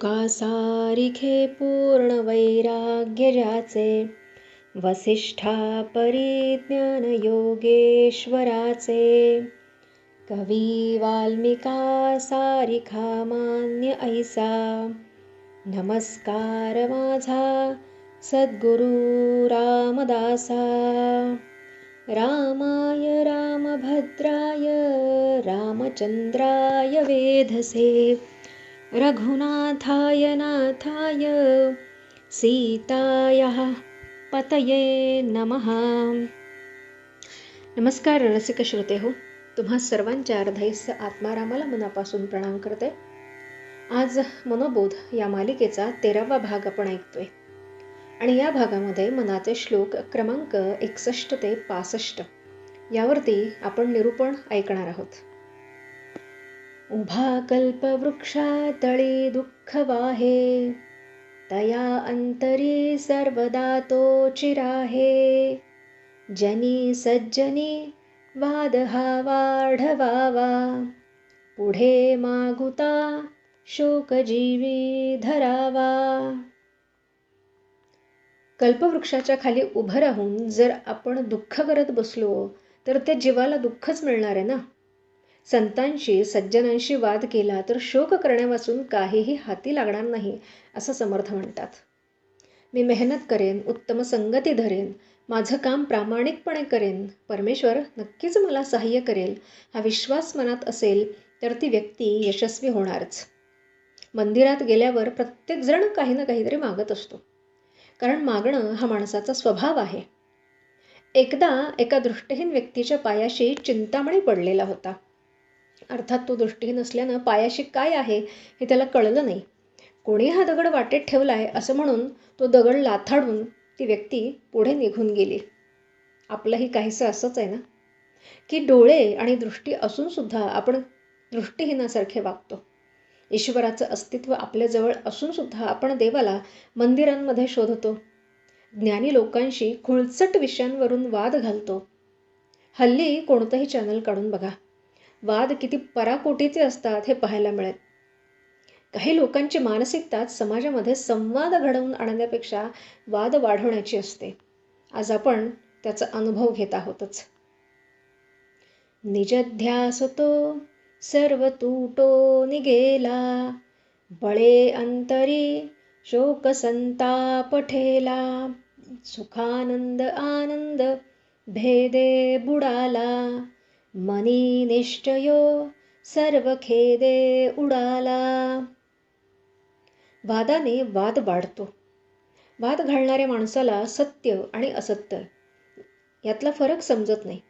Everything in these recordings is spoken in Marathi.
शुकासारिखे पूर्णवैराग्य ज्याचे वसिष्ठा परिज्ञानयोगेश्वराचे कवी वाल्मिका सारिखा मान्य ऐसा। नमस्कार माझा सद्गुरु रामदासा। रामाय रामभद्राय रामचंद्राय वेधसे रघुनाथाय नाथाय सीताया पतये नमः। नमस्कार रसिक श्रोते हो तुम्हा सर्वांच्या अर्धैस आत्मारामाला मनापासून प्रणाम करते. आज मनोबोध या मालिकेचा तेरावा भाग आपण ऐकतोय. आणि या भागामध्ये मनाचे श्लोक क्रमांक एकसष्ट ते पासष्ट यावरती आपण निरूपण ऐकणार आहोत. उभा कल्पवृक्षा दुःख वाहे तया अंतरी सर्वदा तो चिराहे. जनी सज्जनी वाद हा वाढवावा पुढे मागुता शोकजीवी धरावा. कल्पवृक्षाच्या खाली उभं राहून जर आपण दुःख करत बसलो तर त्या जीवाला दुःखच मिळणार आहे ना? संतांशी सज्जनांशी वाद केला तर शोक करण्यापासून काहीही हाती लागणार नाही असं समर्थ म्हणतात. मी मेहनत करेन उत्तम संगती धरेन माझं काम प्रामाणिकपणे करेन परमेश्वर नक्कीच मला सहाय्य करेल हा विश्वास मनात असेल तर ती व्यक्ती यशस्वी होणारच. मंदिरात गेल्यावर प्रत्येकजण काही ना काहीतरी मागत असतो. कारण मागणं हा माणसाचा स्वभाव आहे. एकदा एका दृष्टीहीन व्यक्तीच्या पायाशी चिंतामणी पडलेला होता. अर्थात तो दृष्टीहीन असल्यानं पायाशी काय आहे हे त्याला कळलं नाही. कोणी हा दगड वाटेत ठेवला आहे असं म्हणून तो दगड लाथाडून ती व्यक्ती पुढे निघून गेली. आपलंही काहीसं असंच आहे ना? की डोळे आणि दृष्टी असूनसुद्धा आपण दृष्टीहीनासारखे वागतो. ईश्वराचं अस्तित्व आपल्याजवळ असूनसुद्धा आपण देवाला मंदिरांमध्ये शोधतो. ज्ञानी लोकांशी खुळचट विषयांवरून वाद घालतो. हल्ली कोणतंही चॅनल काढून बघा. वाद किती पराकोटीचे असतात हे पाहायला मिळेल. काही लोकांची मानसिकताच समाजामध्ये संवाद घडवून आणण्यापेक्षा वाद वाढवण्याची असते. आज आपण त्याचा अनुभव घेत आहोतच. निजध्यास तो सर्व तुटो निगेला बळे अंतरी शोक संताप ठेला सुखानंद आनंद भेदे बुडाला. मनी निश्चयो सर्व खेदे उडाला. वादाने वाद वाढतो वाद घालणाऱ्या माणसाला सत्य आणि असत्य यातला फरक समजत नाही.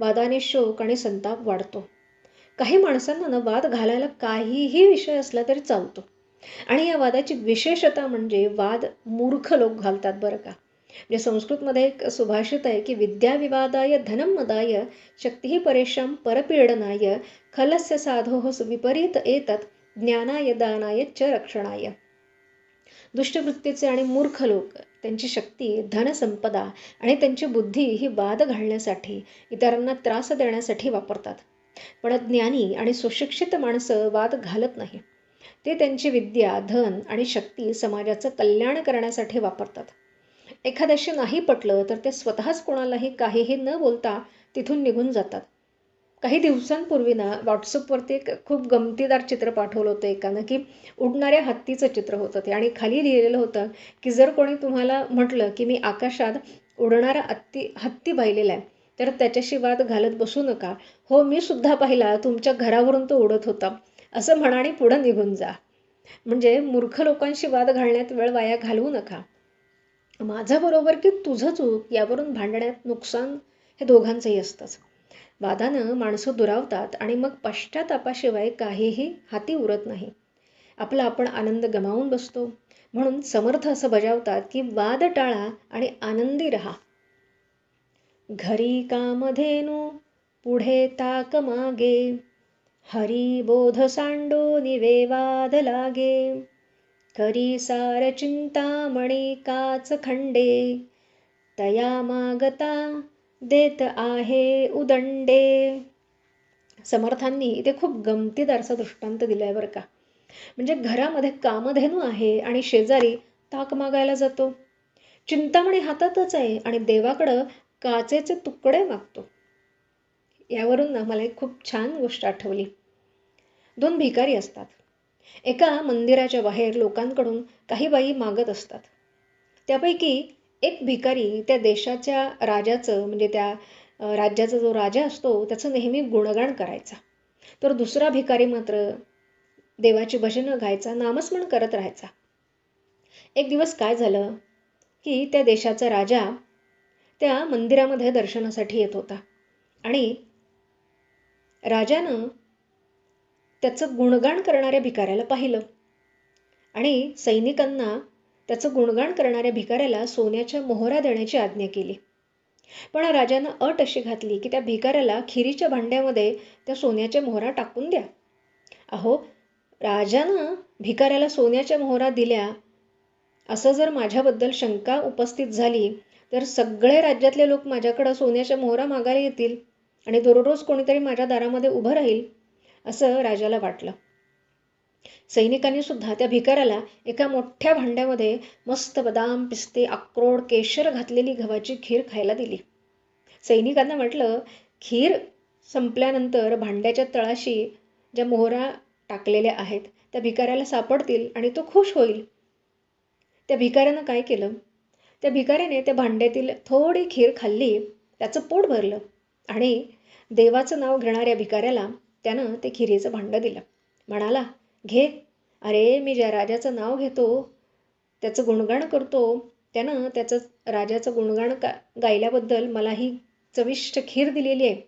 वादाने शोक आणि संताप वाढतो. काही माणसांना ना वाद घालायला काहीही विषय असला तरी चालतो. आणि या वादाची विशेषता म्हणजे वाद मूर्ख लोक घालतात बरं का. म्हणजे संस्कृतमध्ये एक सुभाषित आहे की विद्याविवादाय धनम मदाय शक्ती परेशां परपीडनाय खलस्य साधो विपरीत येतात ज्ञानाय दानाय च रक्षणाय. दुष्टवृत्तीचे आणि मूर्ख लोक त्यांची शक्ती धनसंपदा आणि त्यांची बुद्धी ही वाद घालण्यासाठी इतरांना त्रास देण्यासाठी वापरतात. पण ज्ञानी आणि सुशिक्षित माणसं वाद घालत नाही. ते त्यांची विद्या धन आणि शक्ती समाजाचं कल्याण करण्यासाठी वापरतात. एखाद्याशी नाही पटलं तर ते स्वतःच कोणालाही काहीही न बोलता तिथून निघून जातात. काही दिवसांपूर्वी ना व्हॉट्सअपवरती एक खूप गमतीदार चित्र पाठवलं होतं एकानं की उडणाऱ्या हत्तीचं चित्र होतं ते. आणि खाली लिहिलेलं होतं की जर कोणी तुम्हाला म्हटलं की मी आकाशात उडणारा हत्ती हत्ती पाहिलेला आहे तर त्याच्याशी वाद घालत बसू नका. हो मी सुद्धा पाहिला तुमच्या घरावरून तो उडत होता. असं म्हणाने पुढं निघून जा. म्हणजे मूर्ख लोकांशी वाद घालण्यात वेळ वाया घालवू नका. माझं बरोबर की तुझं चूक यावरून भांडण्यात नुकसान हे दोघांचंही असतंच. वादानं माणसं दुरावतात आणि मग पश्चातापाशिवाय काहीही हाती उरत नाही. आपला आपण आनंद गमावून बसतो. म्हणून समर्थ असं बजावतात की वाद टाळा आणि आनंदी रहा. घरी कामधेनू पुढे ताक मागे. हरी बोध सांडो निवेवाद लागे. खरी सार चिंतामणी काच खंडे. तया मागता देत आहे उदंडे. समर्थांनी इथे खूप गमतीदारचा दृष्टांत दिलाय बरं का. म्हणजे घरामध्ये कामधेनू आहे आणि शेजारी ताक मागायला जातो. चिंतामणी हातातच आहे आणि देवाकडं काचेचे तुकडे मागतो. यावरून ना मला एक खूप छान गोष्ट आठवली. दोन भिकारी असतात. एका मंदिराच्या बाहेर लोकांकडून काही बाई मागत असतात. त्यापैकी एक भिकारी त्या देशाच्या राजाचं म्हणजे त्या राज्याचा जो राजा असतो त्याचं नेहमी गुणगान करायचा. तर दुसरा भिकारी मात्र देवाची भजनं गायचा नामस्मरण करत राहायचा. एक दिवस काय झालं की त्या देशाचा राजा त्या मंदिरामध्ये दर्शनासाठी येत होता. आणि राजानं त्याचं गुणगान करणाऱ्या भिकाऱ्याला पाहिलं. आणि सैनिकांना त्याचं गुणगान करणाऱ्या भिकाऱ्याला सोन्याच्या मोहरा देण्याची आज्ञा केली. पण राजानं अट अशी घातली की त्या भिकाऱ्याला खिरीच्या भांड्यामध्ये त्या सोन्याच्या मोहरा टाकून द्या. अहो राजानं भिकाऱ्याला सोन्याच्या मोहरा दिल्या. असं जर माझ्याबद्दल शंका उपस्थित झाली तर सगळे राज्यातले लोक माझ्याकडं सोन्याच्या मोहरा मागायला येतील आणि दररोज कोणीतरी माझ्या दारामध्ये उभं राहील. असं राजाला वाटलं. सैनिकांनी सुद्धा त्या भिकाऱ्याला एका मोठ्या भांड्यामध्ये मस्त बदाम पिस्ते अक्रोड केशर घातलेली गव्हाची खीर खायला दिली. सैनिकांना म्हटलं खीर संपल्यानंतर भांड्याच्या तळाशी ज्या मोहरा टाकलेल्या आहेत त्या भिकाऱ्याला सापडतील आणि तो खुश होईल. त्या भिकाऱ्यानं काय केलं? त्या भिकाऱ्याने त्या भांड्यातील थोडी खीर खाल्ली त्याचं पोट भरलं आणि देवाचं नाव घेणाऱ्या भिकाऱ्याला त्यानं ते खिरीचं भांडं दिलं. म्हणाला घे. अरे मी ज्या राजाचं नाव घेतो त्याचं गुणगान करतो त्यानं त्याचं राजाचं गुणगान का गायल्याबद्दल मला ही चविष्ट खीर दिलेली आहे.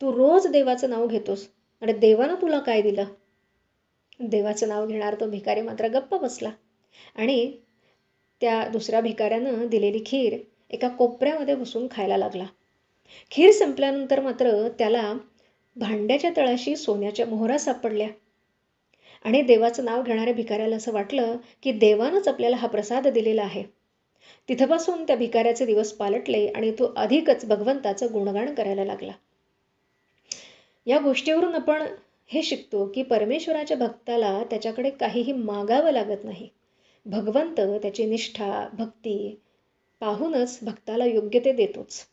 तू रोज देवाचं नाव घेतोस. आणि देवानं तुला काय दिलं? देवाचं नाव घेणार तो भिकारी मात्र गप्प बसला. आणि त्या दुसऱ्या भिकाऱ्यानं दिलेली खीर एका कोपऱ्यामध्ये बसून खायला लागला. खीर संपल्यानंतर मात्र त्याला भांड्याच्या तळाशी सोन्याच्या मोहरा सापडल्या. आणि देवाचं नाव घेणाऱ्या भिकाऱ्याला असं वाटलं की देवानंच आपल्याला हा प्रसाद दिलेला आहे. तिथपासून त्या भिकाऱ्याचे दिवस पालटले आणि तो अधिकच भगवंताचं गुणगान करायला लागला. या गोष्टीवरून आपण हे शिकतो की परमेश्वराच्या भक्ताला त्याच्याकडे काहीही मागावं लागत नाही. भगवंत त्याची निष्ठा भक्ती पाहूनच भक्ताला योग्य ते देतोच.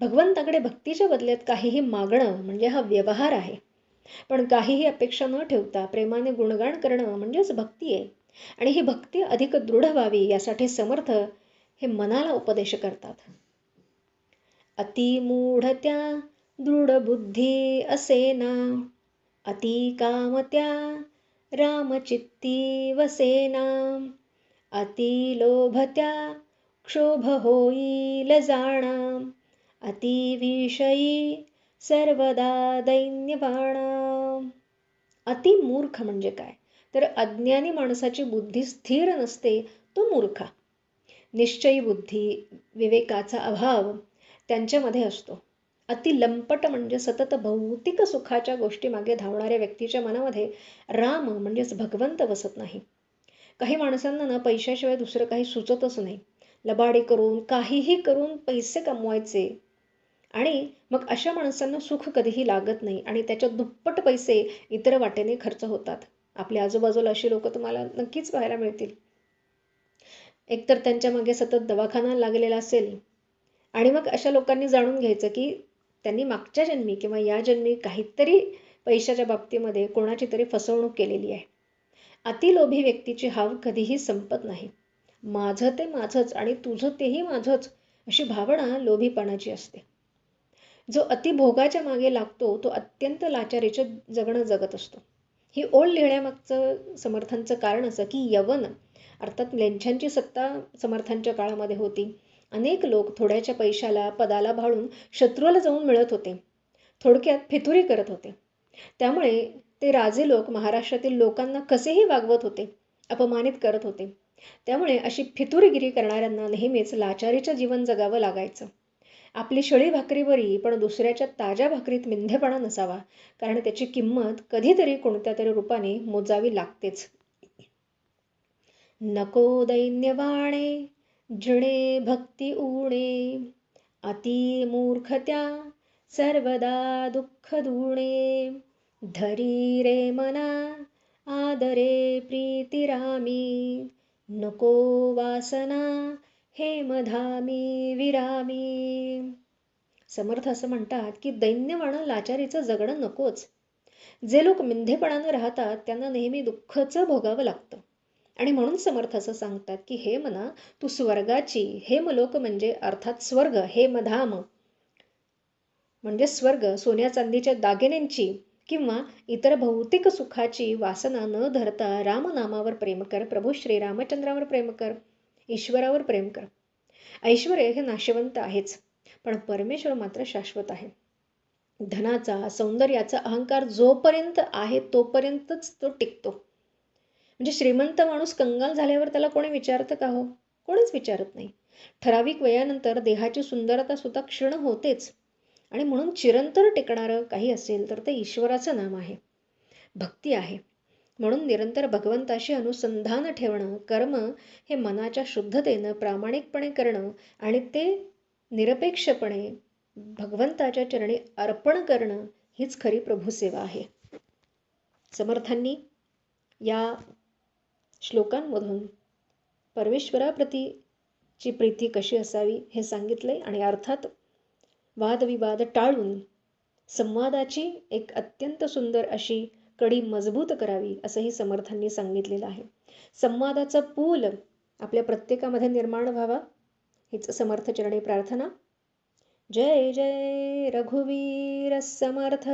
भगवंताकडे भक्तीच्या बदल्यात काहीही मागणं म्हणजे हा व्यवहार आहे. पण काहीही अपेक्षा न ठेवता प्रेमाने गुणगान करणं म्हणजेच भक्ती आहे. आणि ही भक्ती अधिक दृढ व्हावी यासाठी समर्थ हे मनाला उपदेश करतात. अतिमूढत्या दृढबुद्धी असेना अति कामत्या रामचित्ती वसेना अतिलोभत्या क्षोभ होईल जाणा. अतिविषयी सर्वदा दैन्यवाणा अतिमूर्ख म्हणजे काय? तर अज्ञानी माणसाची बुद्धी स्थिर नसते तो मूर्खा. निश्चयी बुद्धी विवेकाचा अभाव त्यांच्यामध्ये असतो. अति लंपट म्हणजे सतत भौतिक सुखाच्या गोष्टीमागे धावणाऱ्या व्यक्तीच्या मनामध्ये राम म्हणजेच भगवंत बसत नाही. काही माणसांना ना पैशाशिवाय दुसरं काही सुचतच नाही. लबाडी करून काहीही करून पैसे कमवायचे आणि मग अशा माणसांना सुख कधीही लागत नाही आणि त्याच्या दुप्पट पैसे इतर वाटेने खर्च होतात. आपल्या आजूबाजूला अशी लोक तुम्हाला नक्कीच पाहायला मिळतील. एकतर त्यांच्या मागे सतत दवाखाना लागलेला असेल आणि मग अशा लोकांनी जाणून घ्यायचं की त्यांनी मागच्या जन्मी किंवा या जन्मी काहीतरी पैशाच्या बाबतीमध्ये कोणाची तरी फसवणूक केलेली आहे. अतिलोभी व्यक्तीची हाव कधीही संपत नाही. माझं ते माझंच आणि तुझं तेही माझंच अशी भावना लोभीपणाची असते. जो अतिभोगाच्या मागे लागतो तो अत्यंत लाचारीचे जगणं जगत असतो. ही ओळ लिहिण्यामागचं समर्थांचं कारण असं की यवन अर्थात लेंछांची सत्ता समर्थांच्या काळामध्ये होती. अनेक लोक थोड्याच्या पैशाला पदाला भाळून शत्रूला जाऊन मिळत होते. थोडक्यात फितुरी करत होते. त्यामुळे ते राजे लोक महाराष्ट्रातील लोकांना कसेही वागवत होते अपमानित करत होते. त्यामुळे अशी फितुरीगिरी करणाऱ्यांना नेहमीच लाचारीचं जीवन जगावं लागायचं. आपली शळी भाकरी बरी पण दुसऱ्याच्या ताज्या भाकरीत मिंधेपणा नसावा. कारण त्याची किंमत कधीतरी कोणत्या तरी रूपाने मोजावी लागतेच. नको दैन्यवाणे जिणे भक्ती उणे. अति मूर्खत्या सर्वदा दुःख दुणे. धरी रे मना आदरे प्रीतिरामी. नको वासना हे मधामी विरामी. समर्थ असं म्हणतात की दैन्यवाणं लाचारीचं जगणं नकोच. जे लोक मिंधेपणानं राहतात त्यांना नेहमी दुःखचं भोगावं लागतं. आणि म्हणून समर्थ असं सांगतात की हे मना तू स्वर्गाची हेमलोक म्हणजे अर्थात स्वर्ग हे मधाम. म्हणजे स्वर्ग सोन्या चांदीच्या दागिन्यांची किंवा इतर भौतिक सुखाची वासना न धरता रामनामावर प्रेम कर प्रभू श्रीरामचंद्रावर प्रेम कर. ईश्वरावर प्रेम कर. ऐश्वर हे नाशवंत आहेच पण परमेश्वर मात्र शाश्वत आहे. धनाचा सौंदर्याचा अहंकार जोपर्यंत आहे तोपर्यंतच तो टिकतो. म्हणजे श्रीमंत माणूस कंगाल झाल्यावर त्याला कोणी विचारतं का हो? कोणीच विचारत नाही. ठराविक वयानंतर देहाची सुंदरता सुद्धा क्षीण होतेच. आणि म्हणून चिरंतर टिकणारं काही असेल तर ते ईश्वराचं नाम आहे. भक्ती आहे. म्हणून निरंतर भगवंताशी अनुसंधान ठेवणं कर्म हे मनाच्या शुद्धतेनं प्रामाणिकपणे करणं आणि ते निरपेक्षपणे भगवंताच्या चरणी अर्पण करणं हीच खरी प्रभुसेवा आहे. समर्थांनी या श्लोकांमधून परमेश्वराप्रतीची प्रीती कशी असावी हे सांगितले आणि अर्थात वादविवाद टाळून संवादाची एक अत्यंत सुंदर अशी कडी मजबूत करावी असंही समर्थांनी सांगितलेलं आहे. संवादाचा पूल आपल्या प्रत्येकामध्ये निर्माण व्हावा हीच समर्थचरणी प्रार्थना. जय जय रघुवीर समर्थ!